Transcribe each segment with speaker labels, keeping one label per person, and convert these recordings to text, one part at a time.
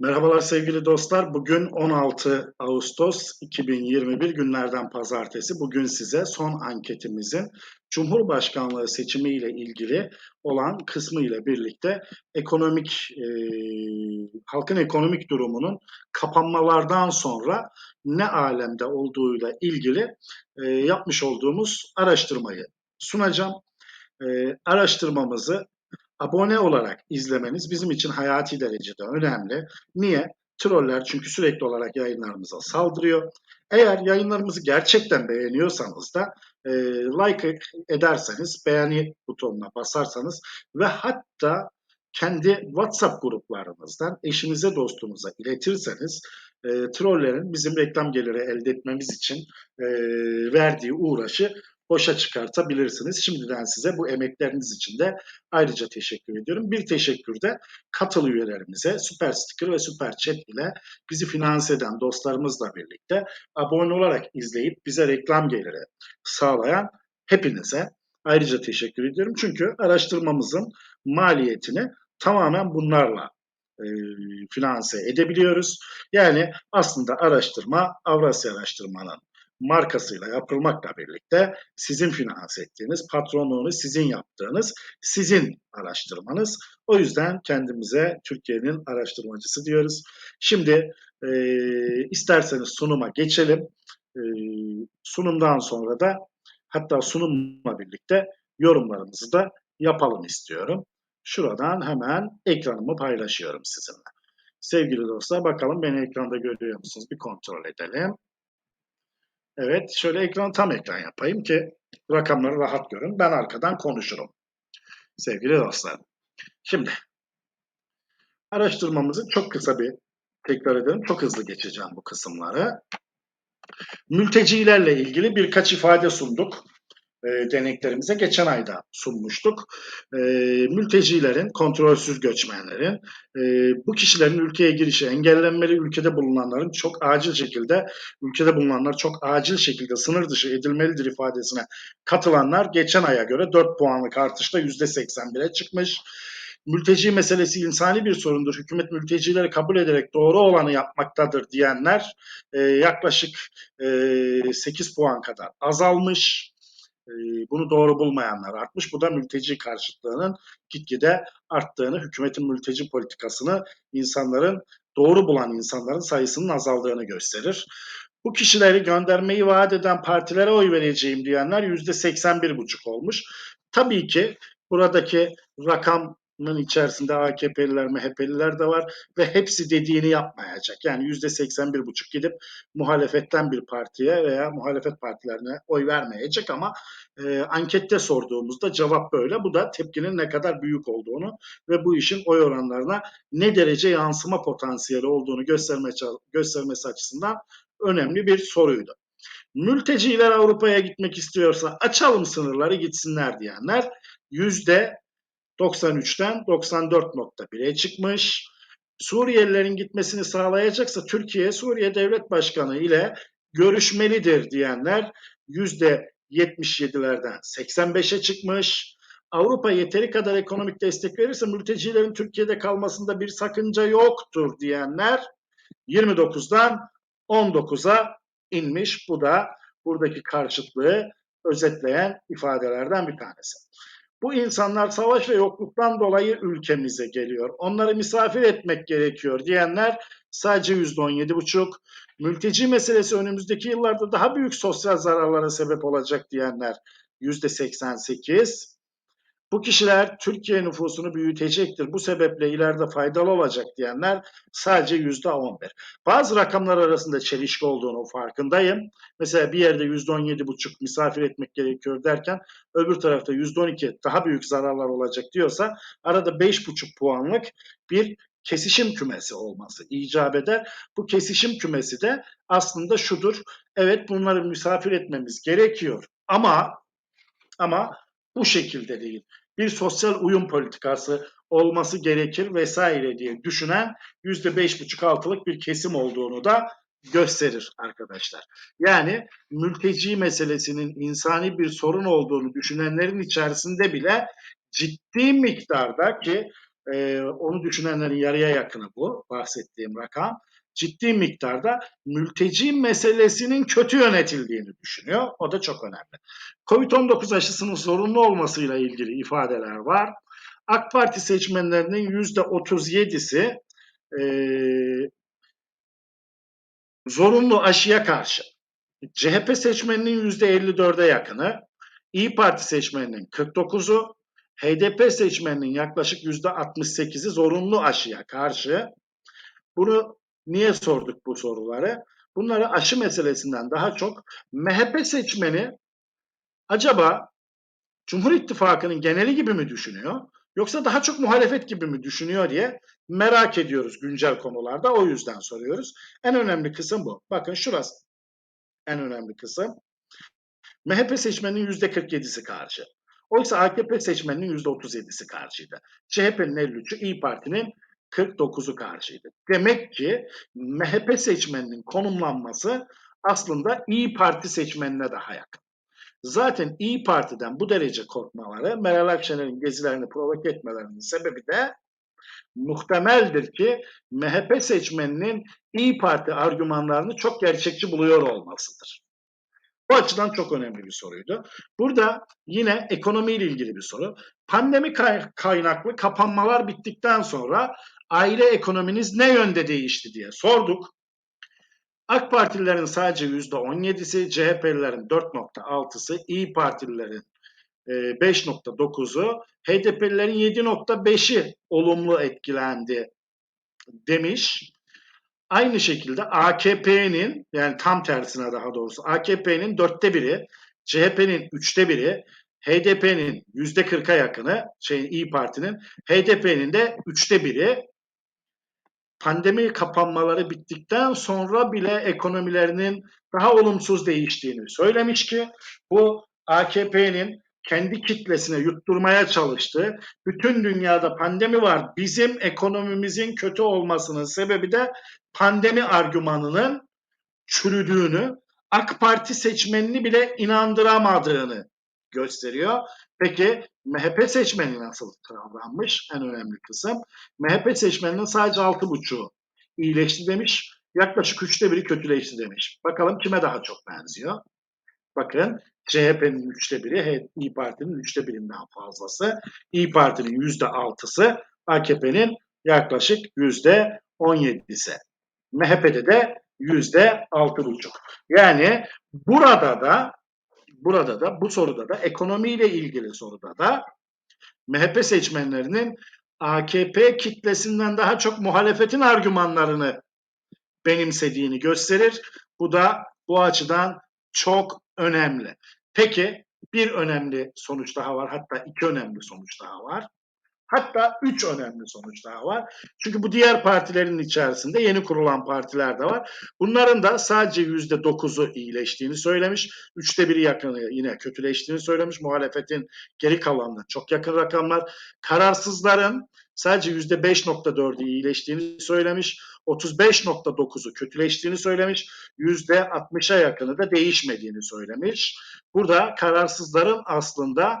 Speaker 1: Merhabalar sevgili dostlar. Bugün 16 Ağustos 2021 günlerden pazartesi. Bugün size son anketimizin Cumhurbaşkanlığı seçimi ile ilgili olan kısmı ile birlikte ekonomik e, halkın ekonomik durumunun kapanmalardan sonra ne alemde olduğuyla ilgili e, yapmış olduğumuz araştırmayı sunacağım. E, araştırmamızı abone olarak izlemeniz bizim için hayati derecede önemli. Niye? Troller çünkü sürekli olarak yayınlarımıza saldırıyor. Eğer yayınlarımızı gerçekten beğeniyorsanız da e, like ederseniz, beğeni butonuna basarsanız ve hatta kendi WhatsApp gruplarınızdan eşinize dostunuza iletirseniz e, trollerin bizim reklam geliri elde etmemiz için e, verdiği uğraşı boşa çıkartabilirsiniz. Şimdiden size bu emekleriniz için de ayrıca teşekkür ediyorum. Bir teşekkür de katıl üyelerimize süper sticker ve süper chat ile bizi finanse eden dostlarımızla birlikte abone olarak izleyip bize reklam geliri sağlayan hepinize ayrıca teşekkür ediyorum. Çünkü araştırmamızın maliyetini tamamen bunlarla e, finanse edebiliyoruz. Yani aslında araştırma Avrasya Araştırma'nın markasıyla yapılmakla birlikte sizin finanse ettiğiniz, patronluğunu sizin yaptığınız, sizin araştırmanız. O yüzden kendimize Türkiye'nin araştırmacısı diyoruz. Şimdi e, isterseniz sunuma geçelim. E, sunumdan sonra da hatta sunumla birlikte yorumlarımızı da yapalım istiyorum. Şuradan hemen ekranımı paylaşıyorum sizinle. Sevgili dostlar bakalım beni ekranda görüyor musunuz? Bir kontrol edelim. Evet, şöyle ekranı tam ekran yapayım ki rakamları rahat görün. Ben arkadan konuşurum. Sevgili dostlar. Şimdi araştırmamızı çok kısa bir tekrar edelim. Çok hızlı geçeceğim bu kısımları. Mültecilerle ilgili birkaç ifade sunduk e, deneklerimize geçen ayda sunmuştuk. E, mültecilerin, kontrolsüz göçmenlerin, e, bu kişilerin ülkeye girişi engellenmeli, ülkede bulunanların çok acil şekilde, ülkede bulunanlar çok acil şekilde sınır dışı edilmelidir ifadesine katılanlar geçen aya göre 4 puanlık artışla %81'e çıkmış. Mülteci meselesi insani bir sorundur. Hükümet mültecileri kabul ederek doğru olanı yapmaktadır diyenler e, yaklaşık e, 8 puan kadar azalmış. Ee, bunu doğru bulmayanlar artmış. Bu da mülteci karşıtlığının gitgide arttığını, hükümetin mülteci politikasını insanların doğru bulan insanların sayısının azaldığını gösterir. Bu kişileri göndermeyi vaat eden partilere oy vereceğim diyenler yüzde 81,5 olmuş. Tabii ki buradaki rakam içerisinde AKP'liler, MHP'liler de var ve hepsi dediğini yapmayacak. Yani yüzde 81 buçuk gidip muhalefetten bir partiye veya muhalefet partilerine oy vermeyecek ama e, ankette sorduğumuzda cevap böyle. Bu da tepkinin ne kadar büyük olduğunu ve bu işin oy oranlarına ne derece yansıma potansiyeli olduğunu gösterme, göstermesi açısından önemli bir soruydu. Mülteciler Avrupa'ya gitmek istiyorsa açalım sınırları gitsinler diyenler yüzde 93'ten 94.1'e çıkmış. Suriyelilerin gitmesini sağlayacaksa Türkiye Suriye Devlet Başkanı ile görüşmelidir diyenler %77'lerden 85'e çıkmış. Avrupa yeteri kadar ekonomik destek verirse mültecilerin Türkiye'de kalmasında bir sakınca yoktur diyenler 29'dan 19'a inmiş. Bu da buradaki karşıtlığı özetleyen ifadelerden bir tanesi. Bu insanlar savaş ve yokluktan dolayı ülkemize geliyor. Onları misafir etmek gerekiyor diyenler sadece yüzde on yedi buçuk. Mülteci meselesi önümüzdeki yıllarda daha büyük sosyal zararlara sebep olacak diyenler yüzde seksen sekiz. Bu kişiler Türkiye nüfusunu büyütecektir. Bu sebeple ileride faydalı olacak diyenler sadece yüzde on bir. Bazı rakamlar arasında çelişki olduğunu farkındayım. Mesela bir yerde yüzde on yedi buçuk misafir etmek gerekiyor derken öbür tarafta yüzde on iki daha büyük zararlar olacak diyorsa arada beş buçuk puanlık bir kesişim kümesi olması icap eder. Bu kesişim kümesi de aslında şudur. Evet bunları misafir etmemiz gerekiyor ama ama bu şekilde değil bir sosyal uyum politikası olması gerekir vesaire diye düşünen yüzde beş buçuk altılık bir kesim olduğunu da gösterir arkadaşlar. Yani mülteci meselesinin insani bir sorun olduğunu düşünenlerin içerisinde bile ciddi miktarda ki e, onu düşünenlerin yarıya yakını bu bahsettiğim rakam. Ciddi miktarda mülteci meselesinin kötü yönetildiğini düşünüyor. O da çok önemli. Covid-19 aşısının zorunlu olmasıyla ilgili ifadeler var. AK Parti seçmenlerinin %37'si e, zorunlu aşıya karşı. CHP seçmeninin %54'e yakını, İyi Parti seçmeninin 49'u, HDP seçmeninin yaklaşık %68'i zorunlu aşıya karşı. Bunu niye sorduk bu soruları? Bunları aşı meselesinden daha çok MHP seçmeni acaba Cumhur İttifakı'nın geneli gibi mi düşünüyor? Yoksa daha çok muhalefet gibi mi düşünüyor diye merak ediyoruz güncel konularda. O yüzden soruyoruz. En önemli kısım bu. Bakın şurası en önemli kısım. MHP seçmeninin %47'si karşı. Oysa AKP seçmeninin %37'si karşıydı. CHP'nin 53'ü, İyi Parti'nin 49'u karşıydı. Demek ki MHP seçmeninin konumlanması aslında İyi Parti seçmenine daha yakın. Zaten İyi Parti'den bu derece korkmaları, Meral Akşener'in gezilerini provoke etmelerinin sebebi de muhtemeldir ki MHP seçmeninin İyi Parti argümanlarını çok gerçekçi buluyor olmasıdır. Bu açıdan çok önemli bir soruydu. Burada yine ekonomiyle ilgili bir soru. Pandemi kaynaklı kapanmalar bittikten sonra aile ekonominiz ne yönde değişti diye sorduk. AK Partililerin sadece %17'si, CHP'lilerin 4.6'sı, İyi Partililerin 5.9'u, HDP'lilerin 7.5'i olumlu etkilendi demiş. Aynı şekilde AKP'nin yani tam tersine daha doğrusu AKP'nin dörtte biri, CHP'nin üçte biri, HDP'nin yüzde kırka yakını, şeyin İyi Parti'nin, HDP'nin de üçte biri pandemi kapanmaları bittikten sonra bile ekonomilerinin daha olumsuz değiştiğini söylemiş ki bu AKP'nin kendi kitlesine yutturmaya çalıştı. Bütün dünyada pandemi var. Bizim ekonomimizin kötü olmasının sebebi de pandemi argümanının çürüdüğünü, AK Parti seçmenini bile inandıramadığını gösteriyor. Peki MHP seçmeni nasıl davranmış? En önemli kısım. MHP seçmeninin sadece 6,5'u iyileşti demiş. Yaklaşık üçte biri kötüleşti demiş. Bakalım kime daha çok benziyor? Bakın CHP'nin üçte biri, İyi Parti'nin üçte birinden fazlası. İyi Parti'nin yüzde altısı, AKP'nin yaklaşık yüzde on yedisi. MHP'de de yüzde altı buçuk. Yani burada da burada da bu soruda da ekonomiyle ilgili soruda da MHP seçmenlerinin AKP kitlesinden daha çok muhalefetin argümanlarını benimsediğini gösterir. Bu da bu açıdan çok önemli. Peki bir önemli sonuç daha var. Hatta iki önemli sonuç daha var. Hatta üç önemli sonuç daha var. Çünkü bu diğer partilerin içerisinde yeni kurulan partiler de var. Bunların da sadece yüzde dokuzu iyileştiğini söylemiş. Üçte biri yakını yine kötüleştiğini söylemiş. Muhalefetin geri kalanına çok yakın rakamlar. Kararsızların sadece yüzde 5.4'ü iyileştiğini söylemiş. 35.9'u kötüleştiğini söylemiş. Yüzde 60'a yakını da değişmediğini söylemiş. Burada kararsızların aslında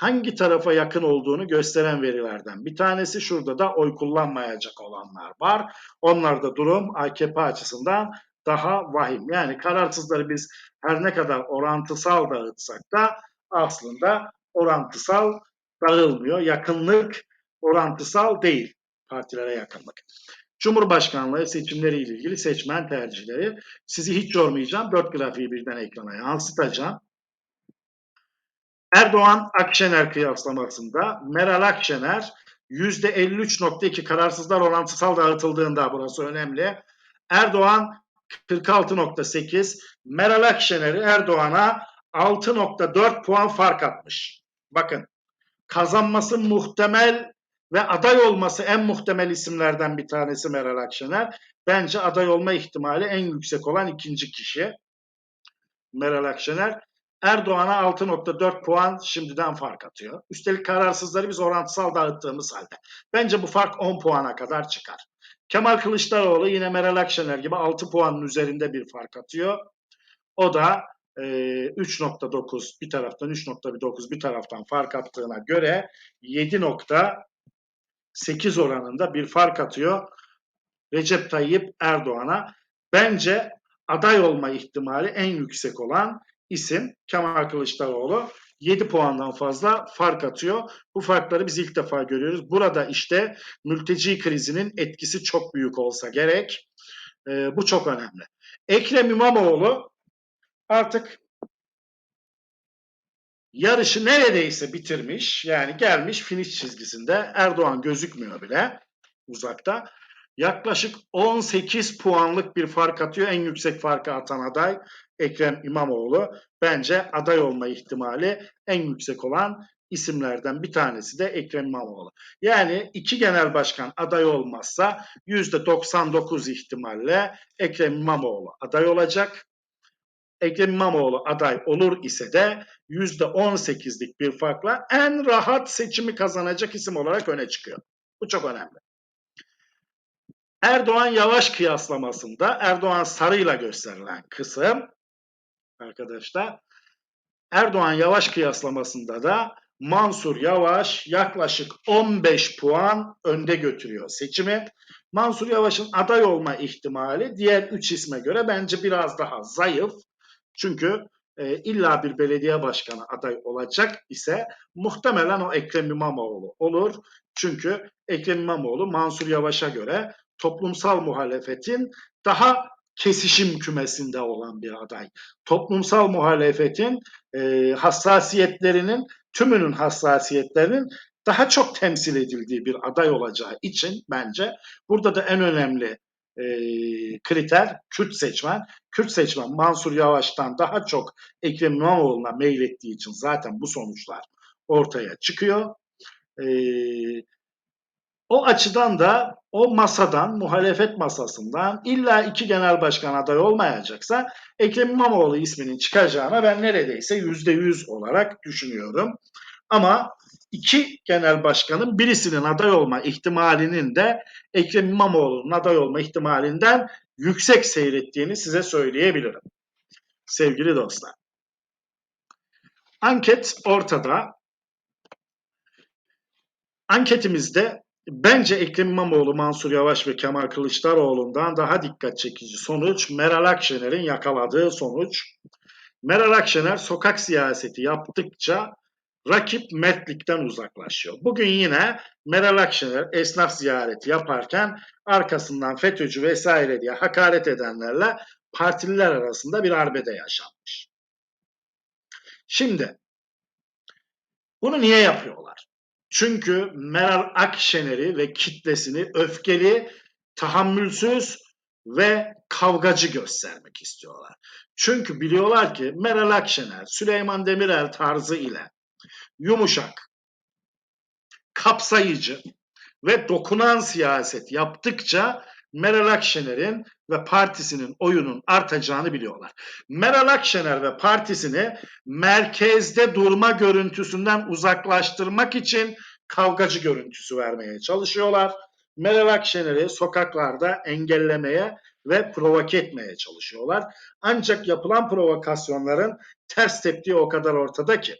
Speaker 1: hangi tarafa yakın olduğunu gösteren verilerden. Bir tanesi şurada da oy kullanmayacak olanlar var. Onlarda durum AKP açısından daha vahim. Yani kararsızları biz her ne kadar orantısal dağıtsak da aslında orantısal dağılmıyor. Yakınlık orantısal değil partilere yakınlık. Cumhurbaşkanlığı seçimleri ile ilgili seçmen tercihleri. Sizi hiç yormayacağım. Dört grafiği birden ekrana yansıtacağım. Erdoğan Akşener kıyaslamasında Meral Akşener %53.2 kararsızlar orantısal dağıtıldığında burası önemli. Erdoğan 46.8 Meral Akşener'i Erdoğan'a 6.4 puan fark atmış. Bakın kazanması muhtemel ve aday olması en muhtemel isimlerden bir tanesi Meral Akşener. Bence aday olma ihtimali en yüksek olan ikinci kişi Meral Akşener. Erdoğan'a 6.4 puan şimdiden fark atıyor. Üstelik kararsızları biz orantısal dağıttığımız halde. Bence bu fark 10 puana kadar çıkar. Kemal Kılıçdaroğlu yine Meral Akşener gibi 6 puanın üzerinde bir fark atıyor. O da e, 3.9 bir taraftan 3.9 bir taraftan fark attığına göre 7. 8 oranında bir fark atıyor Recep Tayyip Erdoğan'a. Bence aday olma ihtimali en yüksek olan isim Kemal Kılıçdaroğlu. 7 puandan fazla fark atıyor. Bu farkları biz ilk defa görüyoruz. Burada işte mülteci krizinin etkisi çok büyük olsa gerek. Ee, bu çok önemli. Ekrem İmamoğlu artık yarışı neredeyse bitirmiş. Yani gelmiş finish çizgisinde. Erdoğan gözükmüyor bile uzakta. Yaklaşık 18 puanlık bir fark atıyor. En yüksek farkı atan aday Ekrem İmamoğlu. Bence aday olma ihtimali en yüksek olan isimlerden bir tanesi de Ekrem İmamoğlu. Yani iki genel başkan aday olmazsa %99 ihtimalle Ekrem İmamoğlu aday olacak. Ekrem İmamoğlu aday olur ise de %18'lik bir farkla en rahat seçimi kazanacak isim olarak öne çıkıyor. Bu çok önemli. Erdoğan Yavaş kıyaslamasında Erdoğan sarıyla gösterilen kısım arkadaşlar Erdoğan Yavaş kıyaslamasında da Mansur Yavaş yaklaşık 15 puan önde götürüyor seçimi. Mansur Yavaş'ın aday olma ihtimali diğer 3 isme göre bence biraz daha zayıf. Çünkü e, illa bir belediye başkanı aday olacak ise muhtemelen o Ekrem İmamoğlu olur. Çünkü Ekrem İmamoğlu Mansur Yavaş'a göre toplumsal muhalefetin daha kesişim kümesinde olan bir aday. Toplumsal muhalefetin e, hassasiyetlerinin, tümünün hassasiyetlerinin daha çok temsil edildiği bir aday olacağı için bence burada da en önemli e, kriter Kürt seçmen. Kürt seçmen Mansur Yavaş'tan daha çok Ekrem İmamoğlu'na meylettiği için zaten bu sonuçlar ortaya çıkıyor. E, o açıdan da o masadan, muhalefet masasından illa iki genel başkan aday olmayacaksa Ekrem İmamoğlu isminin çıkacağına ben neredeyse yüzde yüz olarak düşünüyorum. Ama iki genel başkanın birisinin aday olma ihtimalinin de Ekrem İmamoğlu'nun aday olma ihtimalinden yüksek seyrettiğini size söyleyebilirim. Sevgili dostlar. Anket ortada. Anketimizde Bence Ekrem İmamoğlu, Mansur Yavaş ve Kemal Kılıçdaroğlu'ndan daha dikkat çekici sonuç Meral Akşener'in yakaladığı sonuç. Meral Akşener sokak siyaseti yaptıkça rakip mertlikten uzaklaşıyor. Bugün yine Meral Akşener esnaf ziyareti yaparken arkasından FETÖ'cü vesaire diye hakaret edenlerle partililer arasında bir arbede yaşanmış. Şimdi bunu niye yapıyorlar? Çünkü Meral Akşener'i ve kitlesini öfkeli, tahammülsüz ve kavgacı göstermek istiyorlar. Çünkü biliyorlar ki Meral Akşener, Süleyman Demirel tarzı ile yumuşak, kapsayıcı ve dokunan siyaset yaptıkça Meral Akşener'in ve partisinin oyunun artacağını biliyorlar. Meral Akşener ve partisini merkezde durma görüntüsünden uzaklaştırmak için kavgacı görüntüsü vermeye çalışıyorlar. Meral Akşener'i sokaklarda engellemeye ve provoke etmeye çalışıyorlar. Ancak yapılan provokasyonların ters teptiği o kadar ortada ki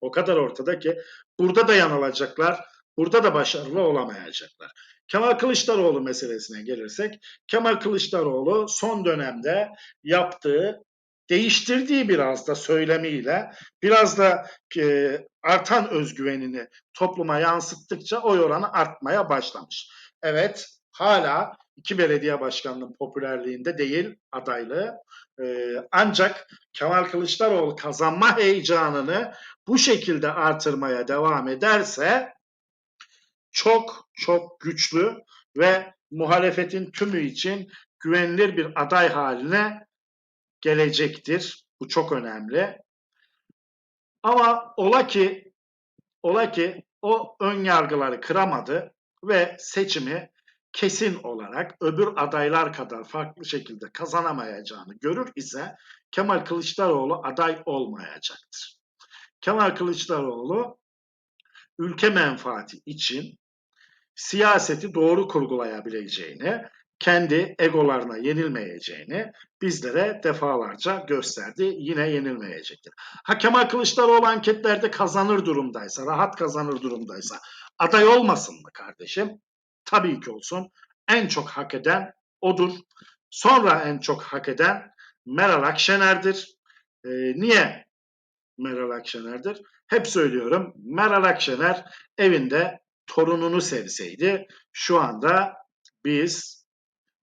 Speaker 1: o kadar ortada ki burada da yanılacaklar, burada da başarılı olamayacaklar. Kemal Kılıçdaroğlu meselesine gelirsek, Kemal Kılıçdaroğlu son dönemde yaptığı, değiştirdiği biraz da söylemiyle, biraz da e, artan özgüvenini topluma yansıttıkça oy oranı artmaya başlamış. Evet, hala iki belediye başkanının popülerliğinde değil adaylığı. Ee, ancak Kemal Kılıçdaroğlu kazanma heyecanını bu şekilde artırmaya devam ederse çok çok güçlü ve muhalefetin tümü için güvenilir bir aday haline gelecektir. Bu çok önemli. Ama ola ki ola ki o ön yargıları kıramadı ve seçimi kesin olarak öbür adaylar kadar farklı şekilde kazanamayacağını görür ise Kemal Kılıçdaroğlu aday olmayacaktır. Kemal Kılıçdaroğlu ülke menfaati için siyaseti doğru kurgulayabileceğini, kendi egolarına yenilmeyeceğini bizlere defalarca gösterdi. Yine yenilmeyecektir. Ha Kemal Kılıçdaroğlu anketlerde kazanır durumdaysa, rahat kazanır durumdaysa, aday olmasın mı kardeşim? Tabii ki olsun. En çok hak eden odur. Sonra en çok hak eden Meral Akşener'dir. Ee, niye Meral Akşener'dir? Hep söylüyorum Meral Akşener evinde torununu sevseydi şu anda biz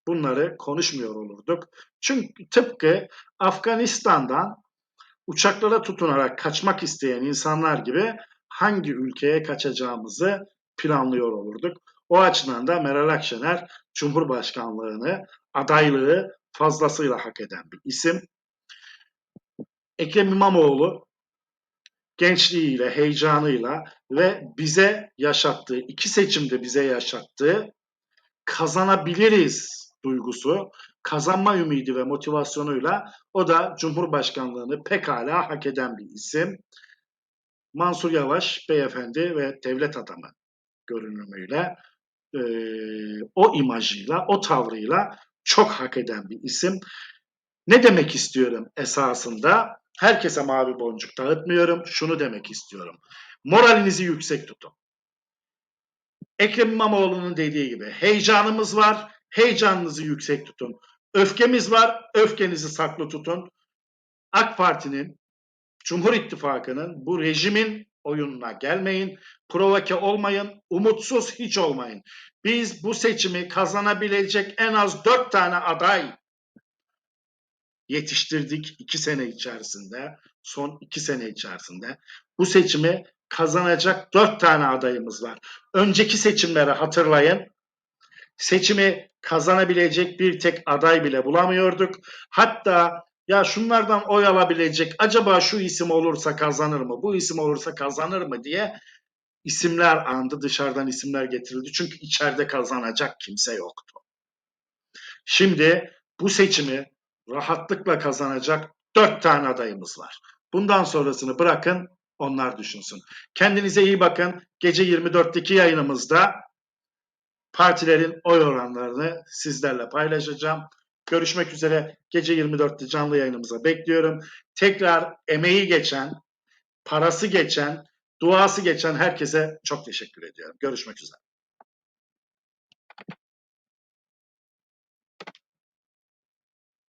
Speaker 1: bunları konuşmuyor olurduk. Çünkü tıpkı Afganistan'dan uçaklara tutunarak kaçmak isteyen insanlar gibi hangi ülkeye kaçacağımızı planlıyor olurduk. O açıdan da Meral Akşener Cumhurbaşkanlığını, adaylığı fazlasıyla hak eden bir isim. Ekrem İmamoğlu gençliğiyle, heyecanıyla ve bize yaşattığı, iki seçimde bize yaşattığı kazanabiliriz duygusu, kazanma ümidi ve motivasyonuyla o da Cumhurbaşkanlığını pekala hak eden bir isim. Mansur Yavaş beyefendi ve devlet adamı görünümüyle, e, o imajıyla, o tavrıyla çok hak eden bir isim. Ne demek istiyorum esasında? Herkese mavi boncuk dağıtmıyorum. Şunu demek istiyorum. Moralinizi yüksek tutun. Ekrem İmamoğlu'nun dediği gibi heyecanımız var, heyecanınızı yüksek tutun. Öfkemiz var, öfkenizi saklı tutun. AK Parti'nin, Cumhur İttifakı'nın, bu rejimin oyununa gelmeyin. Provoke olmayın, umutsuz hiç olmayın. Biz bu seçimi kazanabilecek en az dört tane aday yetiştirdik iki sene içerisinde, son iki sene içerisinde. Bu seçimi kazanacak dört tane adayımız var. Önceki seçimleri hatırlayın. Seçimi kazanabilecek bir tek aday bile bulamıyorduk. Hatta ya şunlardan oy alabilecek acaba şu isim olursa kazanır mı, bu isim olursa kazanır mı diye isimler andı dışarıdan isimler getirildi. Çünkü içeride kazanacak kimse yoktu. Şimdi bu seçimi rahatlıkla kazanacak dört tane adayımız var. Bundan sonrasını bırakın onlar düşünsün. Kendinize iyi bakın. Gece 24'teki yayınımızda partilerin oy oranlarını sizlerle paylaşacağım. Görüşmek üzere. Gece 24'te canlı yayınımıza bekliyorum. Tekrar emeği geçen, parası geçen, duası geçen herkese çok teşekkür ediyorum. Görüşmek üzere.